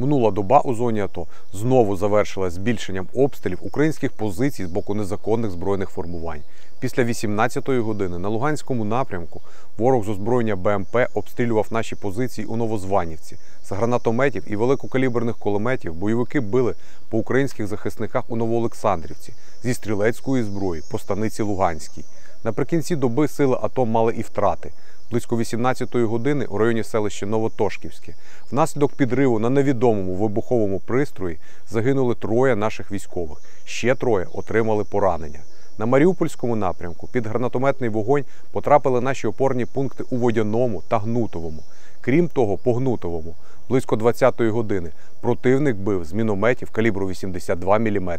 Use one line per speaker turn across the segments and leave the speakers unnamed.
Минула доба у зоні АТО знову завершилась збільшенням обстрілів українських позицій з боку незаконних збройних формувань. Після 18-ї години на Луганському напрямку ворог з озброєння БМП обстрілював наші позиції у Новозванівці. З гранатометів і великокаліберних кулеметів бойовики били по українських захисниках у Новоолександрівці зі стрілецької зброї по станиці Луганській. Наприкінці доби сили АТО мали і втрати. Близько 18-ї години у районі селища Новотошківське. Внаслідок підриву на невідомому вибуховому пристрої загинули троє наших військових. Ще троє отримали поранення. На Маріупольському напрямку під гранатометний вогонь потрапили наші опорні пункти у Водяному та Гнутовому. Крім того, по Гнутовому близько 20-ї години противник бив з мінометів калібру 82 мм.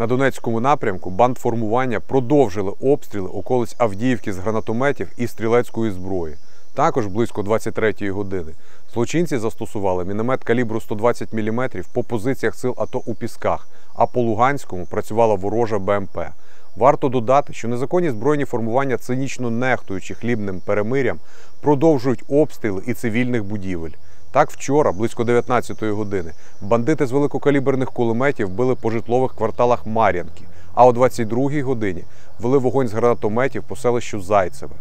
На Донецькому напрямку бандформування продовжили обстріли околиць Авдіївки з гранатометів і стрілецької зброї. Також близько 23-ї години злочинці застосували міномет калібру 120 мм по позиціях сил АТО у Пісках, а по Луганському працювала ворожа БМП. Варто додати, що незаконні збройні формування, цинічно нехтуючи хлібним перемирям, продовжують обстріли і цивільних будівель. Так вчора, близько 19-ї години, бандити з великокаліберних кулеметів били по житлових кварталах Мар'янки, а о 22-й годині вели вогонь з гранатометів по селищу Зайцеве.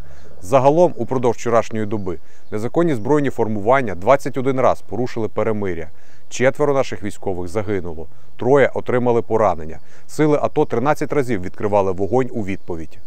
Загалом, упродовж вчорашньої доби, незаконні збройні формування 21 раз порушили перемиря. Четверо наших військових загинуло, троє отримали поранення. Сили АТО 13 разів відкривали вогонь у відповідь.